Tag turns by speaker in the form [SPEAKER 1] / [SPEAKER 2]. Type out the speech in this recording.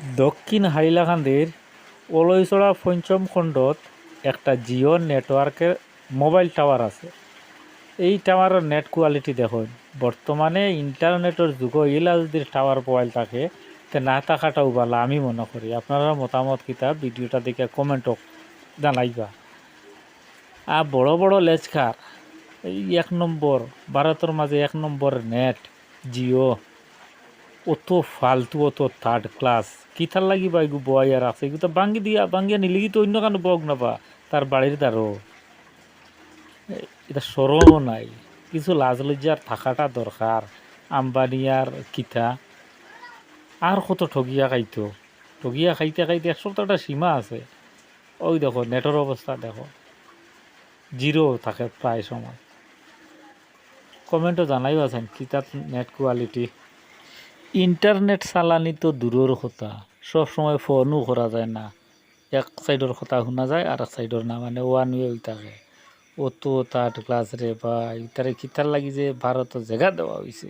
[SPEAKER 1] দক্ষিণ হাইলাকান্দির অলৈচড়া পঞ্চম খণ্ডত একটা জিও নেটওয়ার্কের মোবাইল টাওয়ার আছে। এই টাওয়ারের নেট কোয়ালিটি দেখুন। বর্তমানে ইন্টারনেটের যুগ ইলা যদি টাওয়ার মোবাইল থাকে, তে না থাকাটাও ভালো আমি মনে করি। আপনারা মতামত কিতা? ভিডিওটা দেখে কমেন্টও জানাইবা। আর বড় বড় লেজকার, এই এক নম্বর, ভারতের মাঝে এক নম্বর নেট জিও। অত ফালতু, অত থার্ড ক্লাস কিথার লাগি বা এগু বয়াই আর আছে? এগু তো বাঙ্গি দিয়া বাঙ্গিয়া নিলিগি তো অন্য কারণে বক নাবা, তার বাড়ির দ্বারও। এটা সরমও নাই। কিছু লাজ লজ্জার থাকাটা দরকার, আম্বানি আর কিতা। আর কত ঠগিয়া খাইতো? ঠগিয়া খাইতে খাইতে এক সপ্তাহটা সীমা আছে। ওই দেখো নেটের অবস্থা দেখো। জিরো থাকে প্রায় সময়। কমেন্টও জানাই আছেন কিতার নেট কোয়ালিটি ইন্টারনেট চালানি তো দূরের কথা। সবসময় ফোনও করা যায় না। এক সাইডের কথা শোনা যায় আর এক সাইডের না মানে ওয়ান ওয়ে থাকে। অত থার্ড ক্লাস রে বা ইতারে কিতার লাগি যে ভারত জায়গা দেওয়া হয়েছে